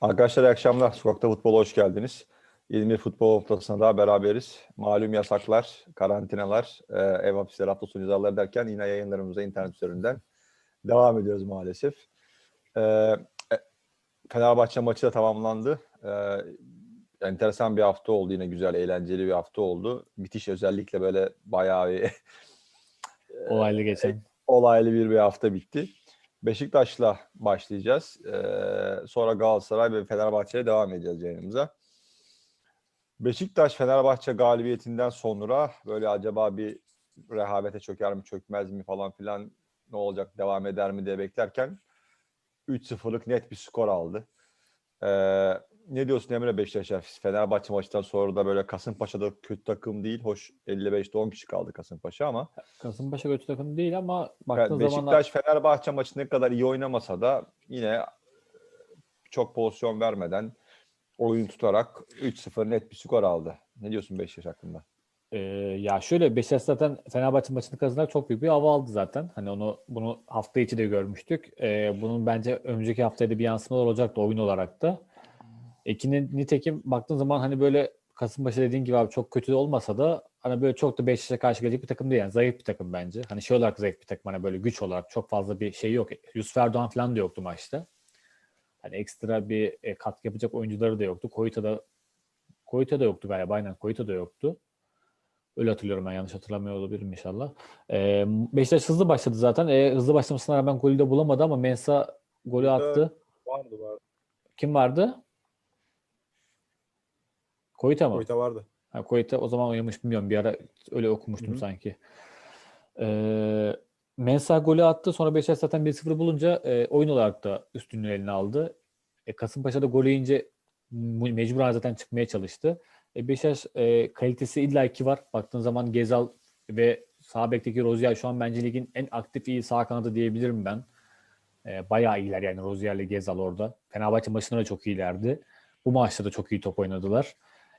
Arkadaşlar iyi akşamlar. Sokakta Futbol'a hoş geldiniz. İzmir Futbol Haftası'na daha beraberiz. Malum yasaklar, karantinalar, e, ev hapisleri, hafta sonu cezaları derken yine yayınlarımıza internet üzerinden devam ediyoruz maalesef. E, e, Fenerbahçe maçı da tamamlandı. Enteresan bir hafta oldu. Yine güzel, eğlenceli bir hafta oldu. Bitiş özellikle böyle bayağı bir Olaylı geçen. olaylı bir bir hafta bitti. Beşiktaş'la başlayacağız. Ee, sonra Galatasaray ve Fenerbahçe'ye devam edeceğiz yayınımıza. Beşiktaş Fenerbahçe galibiyetinden sonra böyle acaba bir rehavete çöker mi çökmez mi falan filan ne olacak devam eder mi diye beklerken 3-0'lık net bir skor aldı. Ee, ne diyorsun Emre Beşiktaş'a? Fenerbahçe maçından sonra da böyle Kasımpaşa'da kötü takım değil. Hoş 55'te 10 kişi kaldı Kasımpaşa ama Kasımpaşa kötü takım değil ama baktığın zaman Beşiktaş Fenerbahçe maçı ne kadar iyi oynamasa da yine çok pozisyon vermeden oyun tutarak 3-0 net bir skor aldı. Ne diyorsun Beşiktaş hakkında? e, ya şöyle Beşiktaş zaten Fenerbahçe maçını kazanarak çok büyük bir hava aldı zaten. Hani onu bunu hafta içi de görmüştük. E, bunun bence önceki haftaya da bir yansımalar olacaktı oyun olarak da. İkinin nitekim baktığın zaman hani böyle Kasımpaşa dediğin gibi abi çok kötü de olmasa da hani böyle çok da Beşiktaş'a karşı gelecek bir takım değil. Yani zayıf bir takım bence. Hani şey olarak zayıf bir takım. Hani böyle güç olarak çok fazla bir şey yok. Yusuf Erdoğan falan da yoktu maçta. Hani ekstra bir e, katkı yapacak oyuncuları da yoktu. Koyta da Koyta da yoktu galiba. Aynen Koyta da yoktu. Öyle hatırlıyorum ben yanlış hatırlamıyor olabilirim inşallah. Ee, Beşiktaş hızlı başladı zaten. Ee, hızlı başlamasına rağmen golü de bulamadı ama Mensah golü Burada- attı. Vardı vardı. Kim vardı? Koyta mı? Koyta vardı. Ha, Koyta o zaman oynamış bilmiyorum. Bir ara öyle okumuştum Hı hı. sanki. Ee, Mensah golü attı. Sonra Beşiktaş zaten 1-0 bulunca e, oyun olarak da üstünlüğü eline aldı. E, Kasımpaşa da golü yiyince mecburen zaten çıkmaya çalıştı. E, Beşiktaş e, kalitesi illaki var. Baktığın zaman Gezal ve sağ bekteki Rozier şu an bence ligin en aktif iyi sağ kanadı diyebilirim ben. E, bayağı iyiler yani Rozier ile Gezal orada. Fenerbahçe maçında da çok iyilerdi. Bu maçta da çok iyi top oynadılar.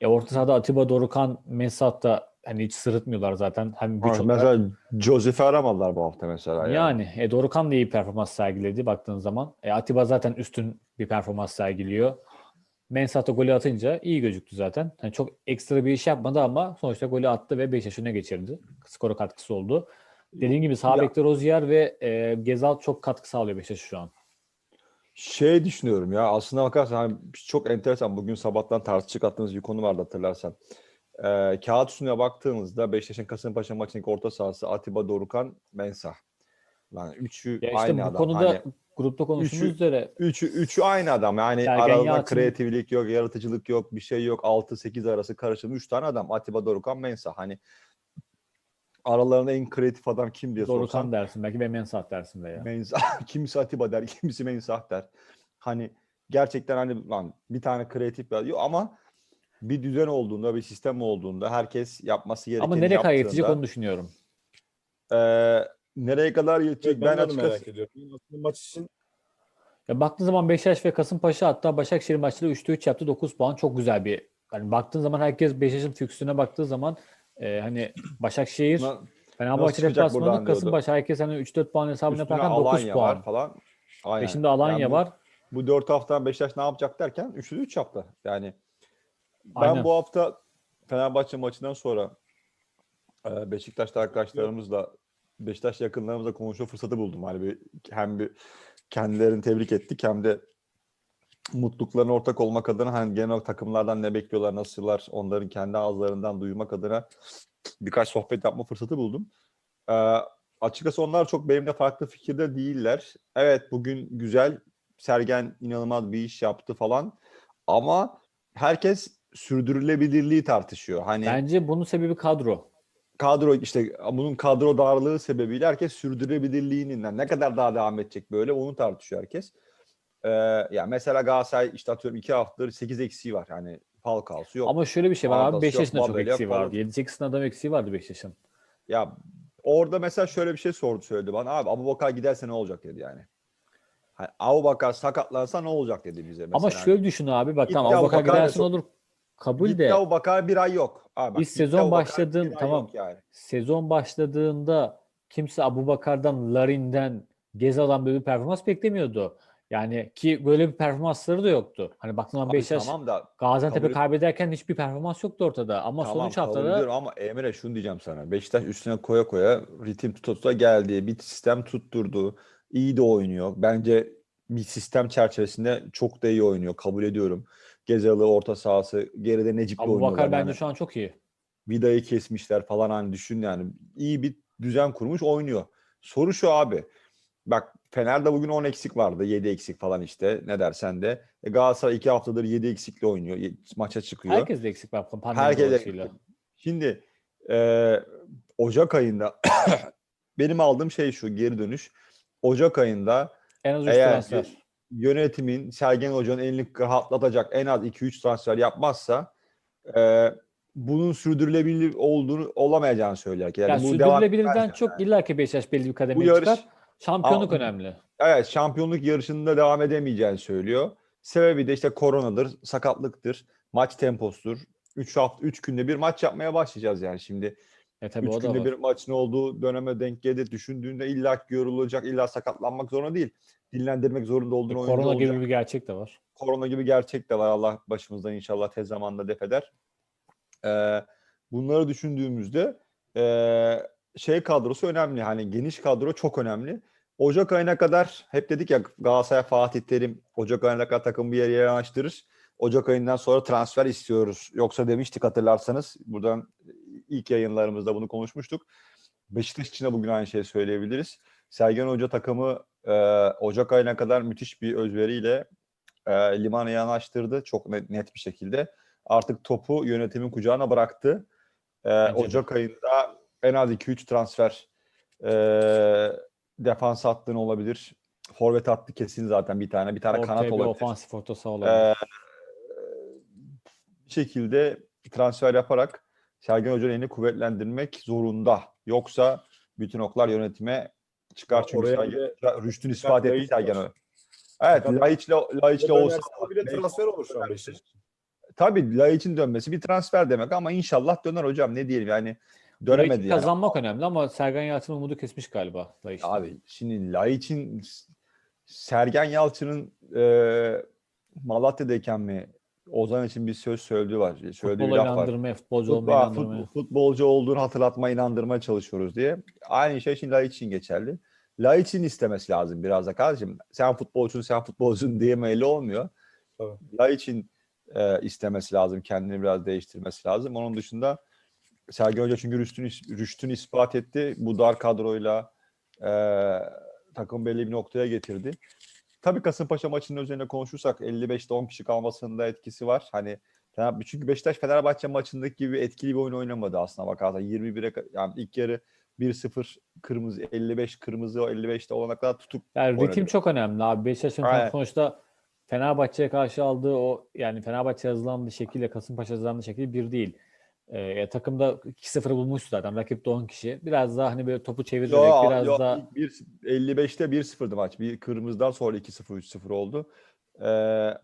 E, orta sahada Atiba Dorukan, Mesat da hani hiç sırıtmıyorlar zaten. Hem güç olarak. mesela Josef'i aramadılar bu hafta mesela. Yani. Yani e, Dorukan da iyi performans sergiledi baktığın zaman. E, Atiba zaten üstün bir performans sergiliyor. Mensah da golü atınca iyi gözüktü zaten. Yani çok ekstra bir iş yapmadı ama sonuçta golü attı ve Beşiktaş öne geçirdi. Skora katkısı oldu. Dediğim gibi sağ bekte Rozier ve e, Gezal çok katkı sağlıyor Beşiktaş şu an. Şey düşünüyorum ya aslında bakarsan hani çok enteresan bugün sabahtan tartışık attığımız bir konu vardı hatırlarsan. Ee, kağıt üstüne baktığımızda Beşiktaş'ın Kasımpaşa maçındaki orta sahası Atiba Dorukan Mensah. Lan üçü Ya işte aynı bu adam. konuda Hani grupta konuştuğumuz üçü- üzere üçü, üçü aynı adam. Yani Sergen aralarında Yalçın- kreatiflik yok, yaratıcılık yok, bir şey yok. 6-8 arası karışım. Üç tane adam. Atiba Dorukan Mensah. Hani aralarında en kreatif adam kim diye Dorukan sorsan dersin belki ve Mensah dersin de ya. Mensah, kimisi Atiba der, kimisi Mensah der. Hani gerçekten hani lan bir tane kreatif bir yok ama bir düzen olduğunda, bir sistem olduğunda herkes yapması gerekeni Ama nereye kadar yetecek onu düşünüyorum. eee, nereye kadar yetecek? ben, ben onu açıkçası merak ediyorum. Aslında maç için Ya baktığın zaman Beşiktaş ve Kasımpaşa hatta Başakşehir maçları 3'te 3 yaptı 9 puan çok güzel bir hani baktığın zaman herkes Beşiktaş'ın fikstürüne baktığı zaman e, hani Başakşehir Fenerbahçe deplasmanı. Kasımpaşa herkes hani 3-4 puan hesabını üstüne yaparken 9 Alanya puan. var falan. Aynen. Peşinde Alanya Yani bu- var. Bu 4 hafta Beşiktaş ne yapacak derken 3'ü 3 yaptı. Yani ben Aynen. bu hafta Fenerbahçe maçından sonra e, Beşiktaş'ta arkadaşlarımızla Beşiktaş yakınlarımızla konuşma fırsatı buldum. Hani bir, hem bir kendilerini tebrik ettik hem de mutluluklarına ortak olmak adına hani genel takımlardan ne bekliyorlar, nasıllar, onların kendi ağızlarından duymak adına birkaç sohbet yapma fırsatı buldum. Ee, açıkçası onlar çok benimle farklı fikirde değiller. Evet bugün güzel, Sergen inanılmaz bir iş yaptı falan ama herkes sürdürülebilirliği tartışıyor. Hani Bence bunun sebebi kadro. kadro işte bunun kadro darlığı sebebiyle herkes sürdürülebilirliğinin ne kadar daha devam edecek böyle onu tartışıyor herkes. Ee, ya mesela Galatasaray işte atıyorum iki haftadır 8 eksiği var. Yani Falcao'su yok. Ama şöyle bir şey var abi yok, Beşiktaş'ın da çok Babel yok eksiği vardı. 7-8 adam eksiği vardı Beşiktaş'ın. Ya orada mesela şöyle bir şey sordu söyledi bana. Abi Abubakar giderse ne olacak dedi yani. Hani Abubakar sakatlansa ne olacak dedi bize mesela. Ama şöyle düşün abi bak tamam Abubakar Abubakar gidersin çok- olur kabul Gitti de Abubakar bir ay yok. Abi bak, Biz gitti sezon Abubakar başladığın- bir ay tamam. yok Yani. sezon başladığında kimse Abubakar'dan, Larin'den, Gezal'dan böyle bir performans beklemiyordu. Yani ki böyle bir performansları da yoktu. Hani baktığın zaman Abi Beşiktaş tamam da Gaziantep'e kabul- kaybederken hiçbir performans yoktu ortada. Ama Tamam 3 kabul haftada ediyorum ama Emre şunu diyeceğim sana. Beşiktaş üstüne koya koya ritim tuta tuta geldi. Bir sistem tutturdu. İyi de oynuyor. Bence bir sistem çerçevesinde çok da iyi oynuyor. Kabul ediyorum. Gezalı orta sahası. Geride Necip'le Abu oynuyorlar. Bakar bence yani. şu an çok iyi. Vida'yı kesmişler falan hani düşün yani. iyi bir düzen kurmuş oynuyor. Soru şu abi. Bak Fener'de bugün 10 eksik vardı. 7 eksik falan işte ne dersen de. E, Galatasaray 2 haftadır 7 eksikle oynuyor. Maça çıkıyor. Herkes de eksik var Herkes de. Şimdi e, Ocak ayında benim aldığım şey şu geri dönüş. Ocak ayında En az 3 Eğer transfer. Yönetimin Sergen Hoca'nın elini rahatlatacak en az 2-3 transfer yapmazsa e, bunun sürdürülebilir olduğunu olamayacağını söyler. Yani Yani bu sürdürülebilirden çok illa ki Beşiktaş belli bir kademeye yarış- çıkar. Şampiyonluk Ama- önemli. Evet şampiyonluk yarışında devam edemeyeceğini söylüyor. Sebebi de işte koronadır, sakatlıktır, maç temposudur. 3 hafta 3 günde bir maç yapmaya başlayacağız yani şimdi. E tabii 3 o da günde var. bir maçın olduğu döneme denk geldi düşündüğünde illa yorulacak, illa sakatlanmak zorunda değil. Dinlendirmek zorunda E, olduğunu oyuncu korona olacak. gibi bir gerçek de var. korona gibi gerçek de var. Allah başımızdan inşallah tez zamanda def eder. Ee, bunları düşündüğümüzde ee, şey kadrosu önemli. Hani geniş kadro çok önemli. Ocak ayına kadar hep dedik ya Galatasaray Fatih Terim Ocak ayına kadar takım bir yere yanaştırır. Ocak ayından sonra transfer istiyoruz. Yoksa demiştik hatırlarsanız buradan ilk yayınlarımızda bunu konuşmuştuk. Beşiktaş için de bugün aynı şeyi söyleyebiliriz. Sergen Hoca takımı e, Ocak ayına kadar müthiş bir özveriyle e, limana yanaştırdı çok net, net bir şekilde. Artık topu yönetimin kucağına bıraktı. E, Bence de. Ocak ayında en az 2-3 transfer e, defans hattını olabilir. Forvet hattı kesin zaten bir tane. Bir tane Ortaya kanat bir olabilir. ofansif orta saha olabilir. bir şekilde transfer yaparak Sergen Hoca'nın elini kuvvetlendirmek zorunda. Yoksa bütün oklar yönetime çıkar. Ya Çünkü oraya Sergen Hoca rüştünü ispat etti Sergen. Hoca. Evet, Laiç'le Laiç'le olsa bile transfer olur şu an Beşiktaş. tabii Laiç'in dönmesi bir transfer demek ama inşallah döner hocam ne diyelim yani dönemedi Laiç'i yani. Kazanmak önemli ama Sergen Yalçın umudu kesmiş galiba. Laiç. Abi şimdi Laiç'in Sergen Yalçın'ın e, Malatya'dayken mi Ozan için bir söz söylediği var. Söylediği bir Futbola laf var. inandırmaya, futbolcu Futbol, fut- futbolcu olduğunu hatırlatma, inandırmaya çalışıyoruz diye. Aynı şey şimdi Laiç için geçerli. Laiç'in istemesi lazım biraz da kardeşim. Sen futbolcusun, sen futbolcusun diyemeyle olmuyor. Tabii. Laiç'in e, istemesi lazım, kendini biraz değiştirmesi lazım. Onun dışında Sergen Hoca çünkü rüştünü, rüştünü ispat etti. Bu dar kadroyla e, takım belli bir noktaya getirdi. Tabii Kasımpaşa maçının üzerine konuşursak 55'te 10 kişi kalmasında etkisi var. Hani çünkü Beşiktaş Fenerbahçe maçındaki gibi etkili bir oyun oynamadı aslında bakarsan. 21'e ka- yani ilk yarı 1-0 kırmızı 55 kırmızı o 55'te olana kadar tutup Yani ritim oynadı. çok önemli abi. Beşiktaş'ın Aynen. sonuçta Fenerbahçe'ye karşı aldığı o yani Fenerbahçe hazırlandığı şekilde Kasımpaşa hazırlandığı şekil bir değil. Ee, takımda 2-0'ı bulmuş zaten. Rakipte 10 kişi. Biraz daha hani böyle topu çevirerek Yo, biraz yo, daha bir, 55'te 1-0'dı maç. Bir kırmızıdan sonra 2-0 3-0 oldu. Ee,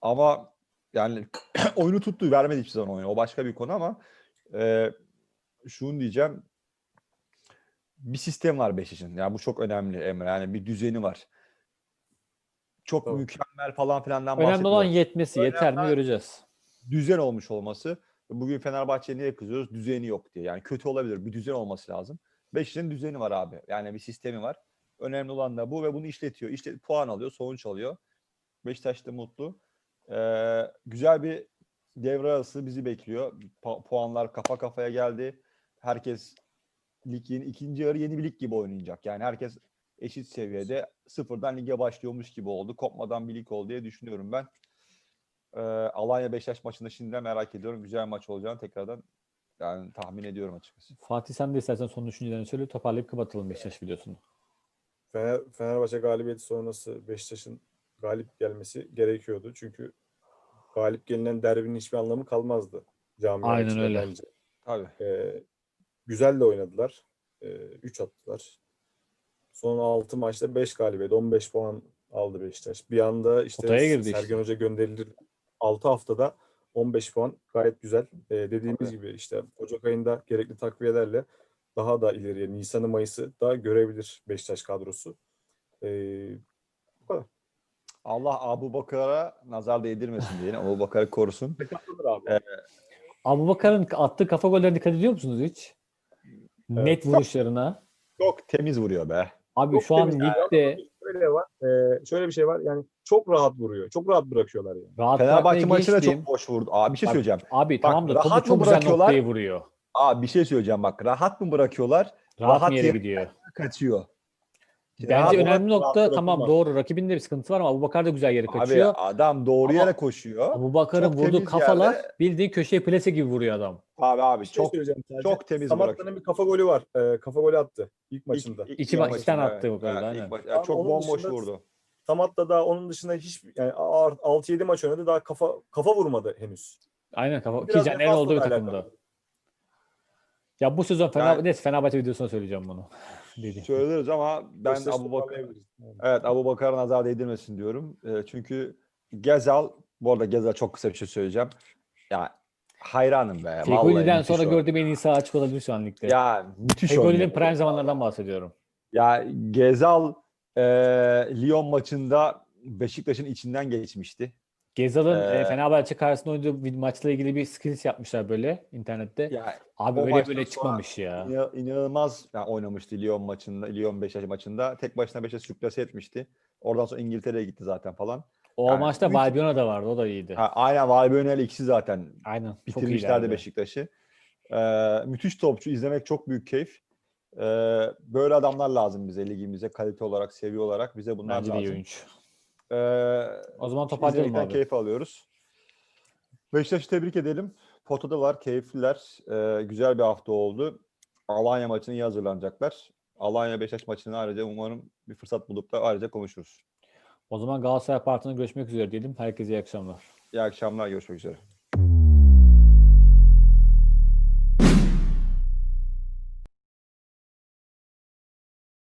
ama yani oyunu tuttu, vermedi hiçbir zaman oyunu. O başka bir konu ama e, şunu diyeceğim. Bir sistem var Beşiktaş'ın. Yani bu çok önemli Emre. Yani bir düzeni var. Çok Tabii. mükemmel falan filandan önemli olan yetmesi. Yeter mi Önemli- göreceğiz. düzen olmuş olması. Bugün Fenerbahçe'ye niye kızıyoruz? Düzeni yok diye. Yani kötü olabilir. Bir düzen olması lazım. Beşiktaş'ın düzeni var abi. Yani bir sistemi var. Önemli olan da bu ve bunu işletiyor. İşte puan alıyor, sonuç alıyor. Beşiktaş da mutlu. Ee, güzel bir devre arası bizi bekliyor. Puanlar kafa kafaya geldi. Herkes lig yeni, ikinci yarı yeni bir lig gibi oynayacak. Yani herkes eşit seviyede sıfırdan lige başlıyormuş gibi oldu. Kopmadan bir lig oldu diye düşünüyorum ben. Ee, Alanya Beşiktaş maçında şimdiden merak ediyorum. Güzel maç olacağını tekrardan yani tahmin ediyorum açıkçası. Fatih sen de istersen son düşüncelerini söyle toparlayıp kapatalım Beşiktaş videosunu. Fener, Fenerbahçe galibiyeti sonrası Beşiktaş'ın galip gelmesi gerekiyordu. Çünkü galip gelinen derbinin hiçbir anlamı kalmazdı. Camia Aynen öyle. Bence. Tabii. Ee, güzel de oynadılar. 3 attılar. Son 6 maçta 5 galibiyet, 15 puan aldı Beşiktaş. Bir anda işte Sergen işte. Hoca gönderilir 6 haftada 15 puan gayet güzel. Ee, dediğimiz Tabii. gibi işte Ocak ayında gerekli takviyelerle daha da ileriye Nisan'ı Mayıs'ı da görebilir Beşiktaş kadrosu. Ee, bu kadar. Allah Abu Bakar'a nazar değdirmesin diyelim. Abu Bakar'ı korusun. Evet. Abu Bakar'ın attığı kafa gollerine dikkat ediyor musunuz hiç? Net vuruşlarına. Çok temiz vuruyor be. Abi Çok şu an ligde Şöyle var. e, şöyle bir şey var. Yani çok rahat vuruyor. Çok rahat bırakıyorlar yani. rahat Fenerbahçe geçtim. çok boş vurdu. Abi bir şey Bak, söyleyeceğim. Abi Bak, tamam da rahat topu mı çok güzel vuruyor. Abi bir şey söyleyeceğim bak. Rahat mı bırakıyorlar? Rahat, Rahat yere- gidiyor. Kaçıyor. Bence önemli nokta tamam doğru rakibin de bir sıkıntı var ama Abu Bakar da güzel yere Abi kaçıyor. adam doğru Ama- yere koşuyor. Abu Bakar'ın çok vurduğu temiz kafalar yerde- bildiğin köşeye plase gibi vuruyor adam. Abi abi şey çok söyleyeceğim sadece. çok temiz Samatta'nın bir kafa golü var. E, kafa golü attı ilk maçında. İlk- İki maçında, maç- evet. attı bu kadar, aynen. ilk maç- Ama çok onun bomboş dışında- vurdu. Samatta daha onun dışında hiç yani 6-7 maç oynadı daha kafa kafa vurmadı henüz. Aynen kafa. Ki Biraz Caner'in olduğu bir da takımda. alakalı. Ya bu sezon Fener, Yani- neyse Fenerbahçe videosunda söyleyeceğim bunu. Dedi. Söyleriz ama ben Abu Bakar. Evet Abu Bakar'a nazar değdirmesin diyorum. E, çünkü Gezal bu arada Gezal çok kısa bir şey söyleyeceğim. Ya hayranım be. Fegoli'den sonra o. gördüğüm en iyi sağ açık olabilir şu an ligde. Ya müthiş Fegoli'nin prime zamanlarından bahsediyorum. Ya Gezal e, Lyon maçında Beşiktaş'ın içinden geçmişti. Gezal'ın Ee, e, Fenerbahçe karşısında oynadığı bir maçla ilgili bir skills yapmışlar böyle internette. Ya Abi öyle böyle çıkmamış ya. İna- inanılmaz yani oynamıştı Lyon maçında, Lyon Beşiktaş maçında. Tek başına Beşiktaş sürklase etmişti. Oradan sonra İngiltere'ye gitti zaten falan. O yani maçta üç- Valbuena da vardı. O da iyiydi. Ha, aynen Valbuena ile ikisi zaten Aynen. Bitirmişlerdi. Beşiktaş'ı. Ee, müthiş topçu. izlemek çok büyük keyif. Ee, böyle adamlar lazım bize ligimize kalite olarak, seviye olarak bize bunlar Bence de iyi lazım. oyuncu. Ee, O zaman toparlayalım abi. keyif alıyoruz. Beşiktaş'ı tebrik edelim. Potodalar, keyifliler. Ee, güzel bir hafta oldu. Alanya maçına iyi hazırlanacaklar. Alanya Beşiktaş maçını ayrıca umarım bir fırsat bulup da ayrıca konuşuruz. O zaman Galatasaray Parti'ne görüşmek üzere diyelim. Herkese iyi akşamlar. İyi akşamlar, görüşmek üzere.